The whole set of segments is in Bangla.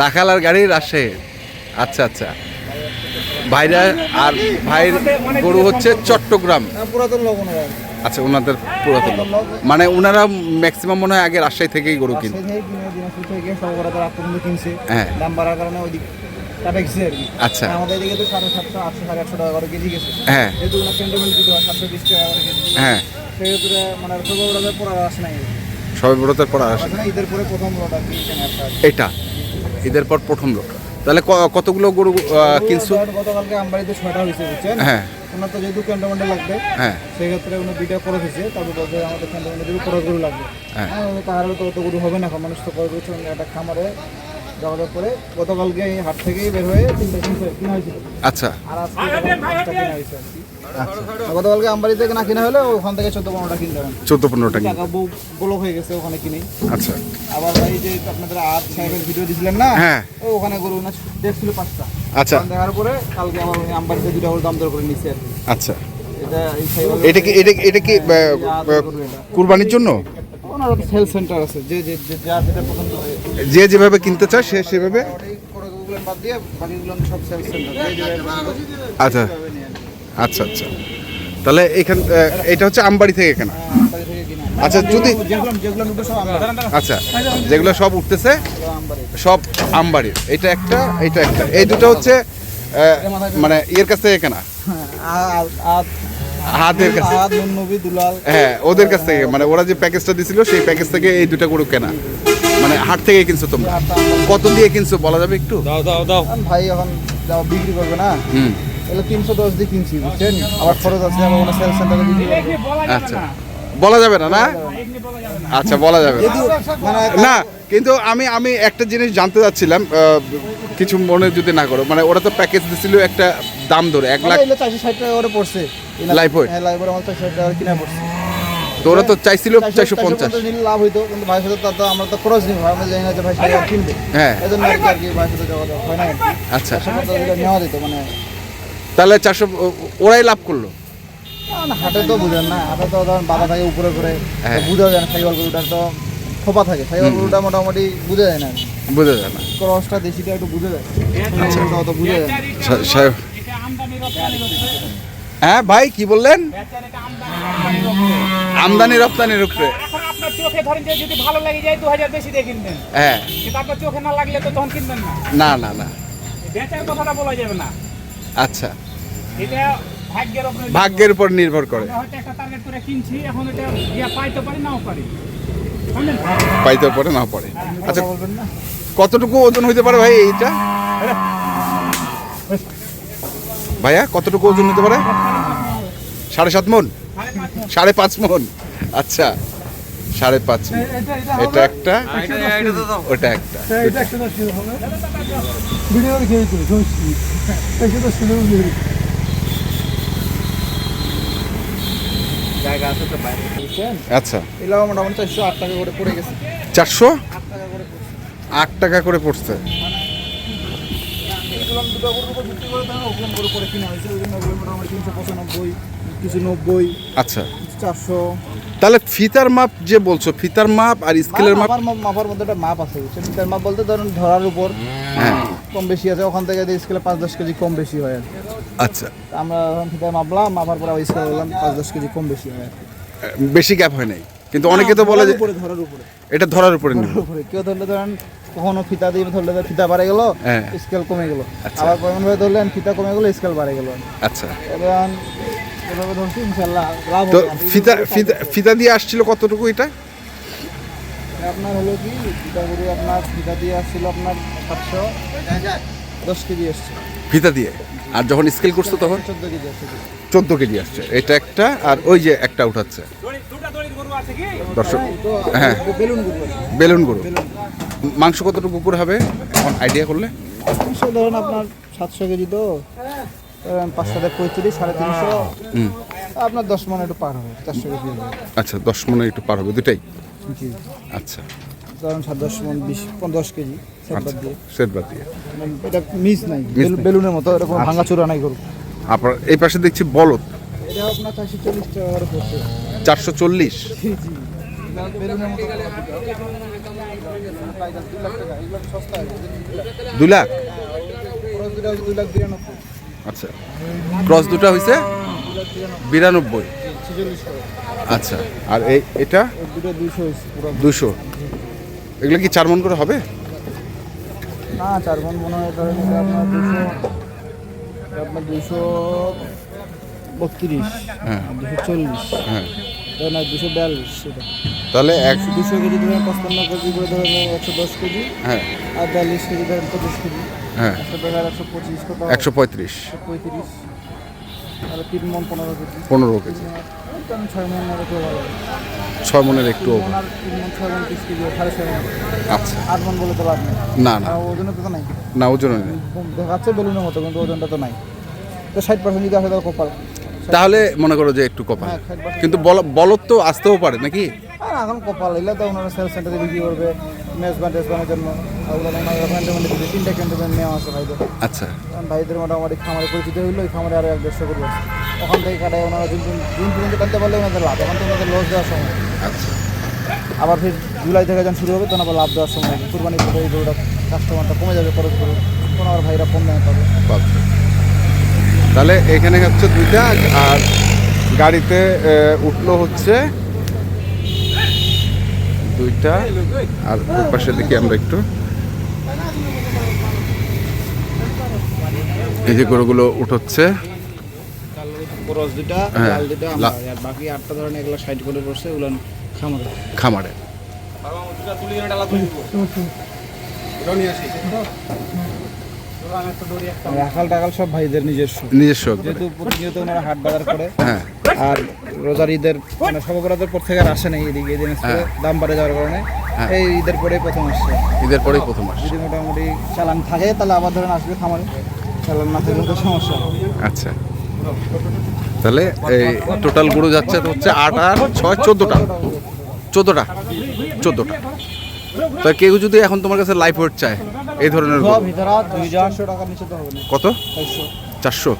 রাখাল আর গাড়ি রাজশাহী। আচ্ছা আচ্ছা। ভাইরা আর ভাইয়ের গরু হচ্ছে চট্টগ্রাম। ওনারা। আচ্ছা ওনাদের পুরাতন মানে ওনারা ম্যাক্সিমাম মনে হয় আগে রাজশাহী থেকেই গরু কিন। হ্যাঁ। দাম বাড়ার কারণে আচ্ছা। আমাদের দিকে তো সাড়ে সাতশো আটশো সাড়ে আটশো টাকা করে কেজি গেছে। হ্যাঁ। যেহেতু ওনার ক্যান্টনমেন্ট দিতে হয় সাতশো বিশ টাকা করে কেজি। হ্যাঁ। মানে পড়ার আসে নাই সবাই ব্রতের পর আসে। আসলে ঈদের পরে প্রথম লোটা এটা ঈদের পর প্রথম লোক তাহলে কতগুলো গরু কিনছো গরু গতকালকে আমবাড়িতে ছয়টা হয়েছে বুঝছেন? হ্যাঁ। ওনার তো যেহেতু ক্যান্টনমেন্টে লাগবে হ্যাঁ। সেক্ষেত্রে উনি দুইটা তারপর বলছে আমাদের ক্যান্টনমেন্টে যদি গরু লাগবে। হ্যাঁ। তাহলে তো অত গরু হবে না মানুষ তো একটা খামারে গতকালকে হাট থেকেই বের হয়ে তিনটা কিনছে কিনা হয়েছিল। আচ্ছা। আর আজকে তখন হয়েছে কি। গতকালকে আমবাড়ি থেকে না কিনা হলে ওখান থেকে চোদ্দ পনেরোটা কিনতে চোদ্দ পনেরোটা টাকা ব্লক হয়ে গেছে ওখানে কিনে। আচ্ছা। আবার ভাই যে আপনাদের আট সাহেবের ভিডিও দিছিলেন না হ্যাঁ। ও ওখানে গরু না দেখছিল পাঁচটা। আচ্ছা। দেখার পরে কালকে আমবাড়িতে দুটা গরু দাম দর করে নিচ্ছে আচ্ছা। এটা কি এটা এটা কি আহ, কুরবানির জন্য? ওনার সেল সেন্টার আছে যে যে যা যেটা পছন্দ হয়। যে যেভাবে কিনতে চায় সে সেভাবে আচ্ছা। আচ্ছা আচ্ছা। তাহলে এখান এটা হচ্ছে আমবাড়ি থেকে কেনা। আচ্ছা, যদি- আচ্ছা যেগুলো সব উঠতেছে সব আমবাড়ির এটা একটা এটা একটা। এই দুটো হচ্ছে মানে ইয়ের কাছ থেকে কেনা। হাতের কাছে হ্যাঁ ওদের কাছ থেকে। মানে ওরা যে প্যাকেজটা দিছিল সেই প্যাকেজ থেকে এই দুটো গরু কেনা। মানে হাট থেকে কিনছো তোমরা? কত দিয়ে কিনছো বলা যাবে একটু? এখন ভাই এখন যাও বিক্রি করবে না? হুম। তাহলে তিনশো দশ দিয়ে কিনছি বুঝছেন? আবার খরচ আছে আবার ওনার সেল সেন্টারে বিক্রি আচ্ছা। বলা যাবে না না? আচ্ছা বলা যাবে না। মানে না কিন্তু আমি আমি একটা জিনিস জানতে চাচ্ছিলাম কিছু মনে যদি না করো মানে ওরা তো প্যাকেজ দিছিল একটা দাম ধরে এক লাখ চারশো ষাট টাকা করে পড়ছে। Weight? হ্যাঁ। লাইভ আমার চারশো ষাট টাকা কিনা পড়ছে। তো ওরা তো চাইছিল চারশো পঞ্চাশ। লাভ হইতো কিন্তু ভাই সাথে তার তো আমরা তো খরচ নিব আমরা জানি না যে ভাই সাথে কিনবে। হ্যাঁ। এই জন্য আর কি আর ভাই সাথে যাওয়া হয় না আচ্ছা। নেওয়া যেত মানে তাহলে চারশো ওরাই লাভ করল? না, হাটে তো বুঝেন না হাটে তো ধরেন বাধা থাকে উপরে করে হ্যাঁ। বুঝা যায় না সাইকেল গরুটার তো থোপা থাকে সাইকেল গরুটা মোটামুটি বুঝা যায় না। বোঝা যায় না। ক্রসটা দেশিটা একটু বুঝে যায় আচ্ছা। অত বুঝে যায় না। হ্যাঁ ভাই কি বললেন? আমদানি রপ্তানির উপরে এখন আপনার চোখে ধরেন যে যদি ভালো লাগে যায় দু হাজার বেশি দিয়ে কিনবেন। হ্যাঁ। কিন্তু আপনার চোখে না লাগলে তো তখন কিনবেন না। না না না। বেচার কথাটা বলা যাবে না। আচ্ছা। এটা ভাগ্যের উপরে ভাগ্যের উপর নির্ভর করে। হয়তো একটা টার্গেট করে কিনছি এখন এটা ইয়া পাইতে পারি নাও পারি। পাইতে পারে না পারে। আচ্ছা কতটুকু ওজন হইতে পারে ভাই এইটা? ভাইয়া কতটুকু ওজন নিতে পারে? সাড়ে সাত মন? সাড়ে পাঁচ মন। আচ্ছা সাড়ে পাঁচ এটা একটা ওটা একটা। আচ্ছা। চারশো আট টাকা করে পড়ে গেছে। চারশো আট টাকা করে পড়ছে? এগুলো দুটো গরুর উপর ভিত্তি করে তারা ওগুলো গরু করে কিনা হয়েছে ওই জন্য ওগুলো মোটামুটি তিনশো পঁচানব্বই কিছু নব্বই আচ্ছা। চারশো। তাহলে ফিতার মাপ যে বলছো ফিতার মাপ আর স্কেলের মাপ মাপার মাপ- মাপার মধ্যে একটা মাপ আছে বুঝছেন? মিটার মাপ বলতে ধরুন ধরার উপর হ্যাঁ। কম বেশি আছে ওখান থেকে স্কেলে পাঁচ দশ কেজি কম বেশি হয় আচ্ছা। আমরা যখন ফিতায় মাপলাম মাপার পরে ওই স্কেলে বললাম পাঁচ দশ কেজি কম বেশি হয় বেশি গ্যাপ হয় নাই। কিন্তু অনেকে তো বলে যে ধরার উপরে। এটা ধরার উপরে। কেউ ধরলে ধরেন কখনো ফিতা দিয়ে ধরলে ফিতা বাড়ে গেল হ্যাঁ। স্কেল কমে গেল। আচ্ছা। আবার কেমন ভাবে ধরলেন ফিতা কমে গেল স্কেল বাড়ে গেল। আচ্ছা। এবার এভাবে ধরছি ইনশাল্লাহ লাভ তো ফিতা ফিতা ফিতা দিয়ে আসছিল কতটুকু এটা? আপনার হলো কি ফিতা গরু আপনার ফিতা দিয়ে আসছিল আপনার সাতশো দশ কেজি আসছে। ফিতা দিয়ে? আর যখন স্কেল করছ তখন? চোদ্দ কেজি আসছে। চোদ্দ কেজি আসছে। এটা একটা আর ওই যে একটা উঠাচ্ছে। দর্শক হ্যাঁ। বেলুন গরু মাংস কতটুকু করে হবে? এখন আইডিয়া করলে। ধরুন আপনার সাতশো কেজি তো ধরেন পাঁচশো পঁয়ত্রিশ সাড়ে তিনশো। আপনার দশ মনে একটু পার হবে চারশো কেজি আচ্ছা দশ মনে একটু পার হবে দুটাই জি। আচ্ছা। ধরুন সাত দশ মন বিশ দশ কেজি সেট বাদ আচ্ছা দিয়ে। মানে এটা মিস নাই বেলুনের মতো এরকম ভাঙা চূড়া নাই গরু। আপনার এই পাশে দেখছি বলদ। এটা আপনার চারশো চল্লিশ টাকা চারশো চল্লিশ। দুই লাখ? আচ্ছা। ক্রস দুটো হয়েছে বিরানব্বই। আচ্ছা। আর এই এটা? দুশো। এগুলো কি চার মন করে হবে? না, চার মন মনে হয় আপনার দুশো। আপনার দুশো বত্রিশ হ্যাঁ। দুশো চল্লিশ হ্যাঁ। না দুশো বিয়াল্লিশ সেটা। তাহলে এক দুশো কেজি ধরেন পঁচপান্ন কেজি করে ধরেন একশো দশ কেজি হ্যাঁ। আর বিয়াল্লিশ কেজি ধরেন পঁচিশ কেজি। হ্যাঁ। একশো আর একশো পঁচিশ কত? একশো পঁয়ত্রিশ। পঁয়ত্রিশ। তাহলে তিন মন পনেরো কেজি। পনেরো কেজি। ছয় মন একটু ছয় মনের একটু। মন মন মন মন আচ্ছা। আট মন বলে তো লাভ নেই। না না। ওজনে তো নাই। না ওজন নেই। দেখাচ্ছে বেলুনের মতো কিন্তু ওজনটা তো নাই। তো ষাট পার্সেন্ট যদি আসে তাহলে কপাল। তাহলে মনে করো যে একটু কপাল। হ্যাঁ, কিন্তু বল- বলদ তো আসতেও পারে নাকি? আর এখন কপাল এগুলো তো ওনারা সেল সেন্টারে বিক্রি করবে মেজবান টেজবানের জন্য। ওগুলো তিনটা ক্যান্টনমেন্ট নেওয়া আছে ভাইদের। আচ্ছা। ভাইদের মোটামুটি খামারে পরিচিত হইল ওই খামারে আরও এক দেড়শো করবে ওখান থেকে কাটায় ওনারা জুন জুন পর্যন্ত কাটতে পারলে ওনাদের লাভ এখন তো ওনাদের লস দেওয়ার সময়। আচ্ছা। আবার ফির জুলাই থেকে যখন শুরু হবে তখন আবার লাভ দেওয়ার সময়। হবে কুরবানি করে এই গরুটা কাস্টমারটা কমে যাবে খরচ করে তখন আবার ভাইরা কম দামে পাবে। তাহলে এখানে হচ্ছে দুইটা আর গাড়িতে আহ, উঠল হচ্ছে দুইটা আর পাশে দেখি আমরা একটু। এই যে গরুগুলো উঠোচ্ছে। দুটা হ্যাঁ, লাল দুটা আর বাকি আটটা এগুলো সাইড করে বসে ওগুলো খামারে। খামারে। রাখাল টাকাল সব ভাইদের নিজস্ব। নিজস্ব। যেহেতু প্রতিনিয়ত ওনারা হাট বাজার করে হ্যাঁ। আর রোজার ঈদের মানে সর্বরাতের পর থেকে আর আসে নাই এদিকে এই জিনিস হ্যাঁ। দাম বাড়ে যাওয়ার কারণে হ্যাঁ। এই ঈদের পরেই প্রথম আসছে। ঈদের পরেই প্রথম মাস যদি মোটামুটি চালান থাকে তাহলে আবার ধরেন আসবে খামারে। চালান না থাকলে তো সমস্যা। আচ্ছা। তাহলে এই টোটাল গরু যাচ্ছে তো হচ্ছে আট আর ছয় চোদ্দোটা। চোদ্দোটা চোদ্দোটা। তা কেউ যদি এখন তোমার কাছে লাইফ ওয়েট চায় এই ধরনের কত? চারশো।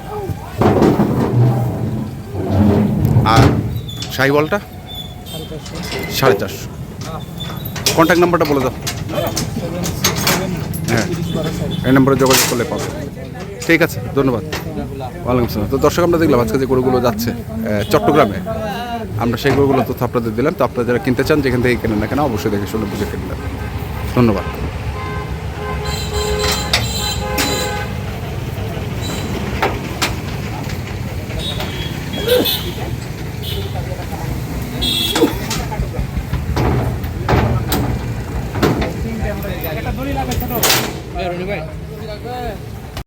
আর শাহিওয়ালটা সাড়ে চারশো। সাড়ে চারশো। কন্ট্যাক্ট নাম্বারটা বলে দাও। হ্যাঁ। এই নম্বরে যোগাযোগ করলে পাবে। ঠিক আছে ধন্যবাদ। ওয়ালাইকুম আসসালাম। তো দর্শক আমরা দেখলাম আজকে যে গরুগুলো যাচ্ছে চট্টগ্রামে। আমরা সেই গরুগুলো তথ্য আপনাদের দিলাম। তো আপনারা যারা কিনতে চান যেখান থেকে কেনেন না কেন অবশ্যই দেখে শুনে বুঝে কিনবেন। ধন্যবাদ।